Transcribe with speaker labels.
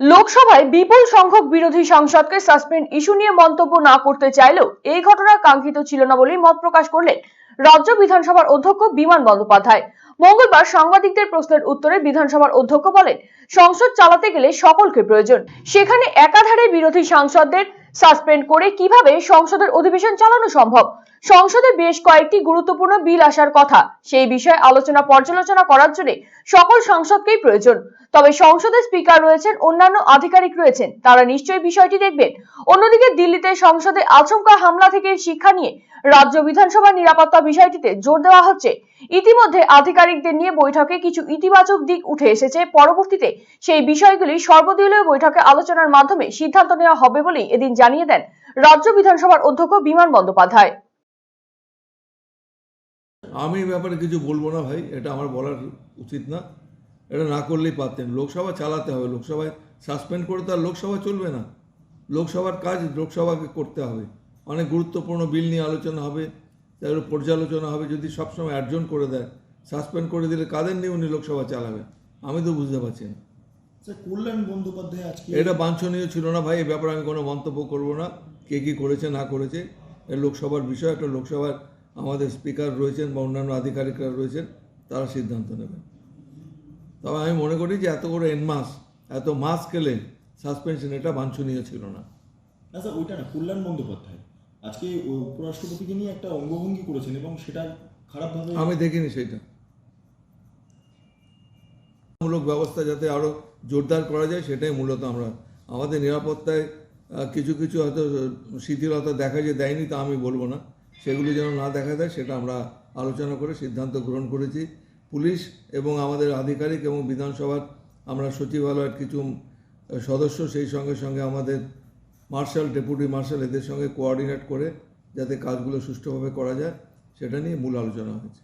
Speaker 1: লোকসভায় বিপুল সংখ্যক বিরোধী সাংসদকে সাসপেন্ড ইস্যু নিয়ে মন্তব্য না করতে চাইলেও এই ঘটনা কাঙ্ক্ষিত ছিল না বলেই মত প্রকাশ করলেন রাজ্য বিধানসভার অধ্যক্ষ বিমান বন্দ্যোপাধ্যায়। মঙ্গলবার সাংবাদিকদের প্রশ্নের উত্তরে বিধানসভার অধ্যক্ষ বলেন, সংসদ চালাতে গেলে সকলকে প্রয়োজন। সেখানে একাধারে বিরোধী সাংসদদের সাসপেন্ড করে কীভাবে সংসদের অধিবেশন চালানো সম্ভব? সংসদে বেশ কয়েকটি গুরুত্বপূর্ণ বিল আসার কথা। সেই বিষয়ে আলোচনা পর্যালোচনা করার জন্য সকল সাংসদকেই প্রয়োজন। তবে সংসদের স্পিকার রয়েছেন, অন্যান্য আধিকারিক রয়েছেন, তারা নিশ্চয়ই বিষয়টি দেখবেন। অন্যদিকে দিল্লিতে সংসদে আচমকা হামলা থেকে শিক্ষা নিয়ে রাজ্য বিধানসভার নিরাপত্তা বিষয়টিতে জোর দেওয়া হচ্ছে। ইতিমধ্যে আধিকারিকদের নিয়ে বৈঠকে কিছু ইতিবাচক দিক উঠে এসেছে। পরবর্তীতে সেই বিষয়গুলি সর্বদলীয় বৈঠকে আলোচনার মাধ্যমে সিদ্ধান্ত নেওয়া হবে বলেই এদিন জানিয়ে দেন রাজ্য বিধানসভার অধ্যক্ষ বিমান বন্দ্যোপাধ্যায়।
Speaker 2: আমি এই ব্যাপারে কিছু বলব না ভাই এটা আমার বলার উচিত না। এটা না করলেই পারতেন। লোকসভা চালাতে হবে লোকসভায় সাসপেন্ড করে তো আর লোকসভা চলবে না। লোকসভার কাজ লোকসভাকে করতে হবে। অনেক গুরুত্বপূর্ণ বিল নিয়ে আলোচনা হবে তার পর্যালোচনা হবে যদি সবসময় অর্জন করে দেয়। সাসপেন্ড করে দিলে কাদের নিয়ে উনি লোকসভা চালাবে আমি তো বুঝতে পারছি না।
Speaker 3: কল্যাণ বন্দ্যোপাধ্যায় আজকে?
Speaker 2: এটা বাঞ্ছনীয় ছিল না ভাই এ ব্যাপারে আমি কোনো মন্তব্য করব না। কে কী করেছে না করেছে এ লোকসভার বিষয় একটা লোকসভার আমাদের স্পিকার রয়েছেন বা অন্যান্য আধিকারিকরা রয়েছেন তারা সিদ্ধান্ত নেবেন। তবে আমি মনে করি যে এত করে এনমাস এত মাস খেলে সাসপেনশন এটা বাঞ্ছনীয় ছিল না।
Speaker 3: না স্যার ওইটা না কল্যাণ বন্দ্যোপাধ্যায়। আজকে উপরাষ্ট্রপতিকে নিয়ে একটা অঙ্গভঙ্গি করেছেন এবং সেটা খারাপভাবে
Speaker 2: আমি দেখিনি সেটা মূলক ব্যবস্থা যাতে আরও জোরদার করা যায় সেটাই মূলত আমরা আমাদের নিরাপত্তায় কিছু কিছু হয়তো শিথিলতা দেখা যে দেয়নি তা আমি বলব না। সেগুলো যেন না দেখা দেয় সেটা আমরা আলোচনা করে সিদ্ধান্ত গ্রহণ করেছি। পুলিশ এবং আমাদের আধিকারিক এবং বিধানসভার আমরা সচিবালয়ের কিছু সদস্য সেই সঙ্গে সঙ্গে আমাদের মার্শাল, ডেপুটি মার্শাল এদের সঙ্গে কোয়ার্ডিনেট করে যাতে কাজগুলো সুষ্ঠুভাবে করা যায়, সেটা নিয়ে মূল আলোচনা হয়েছে।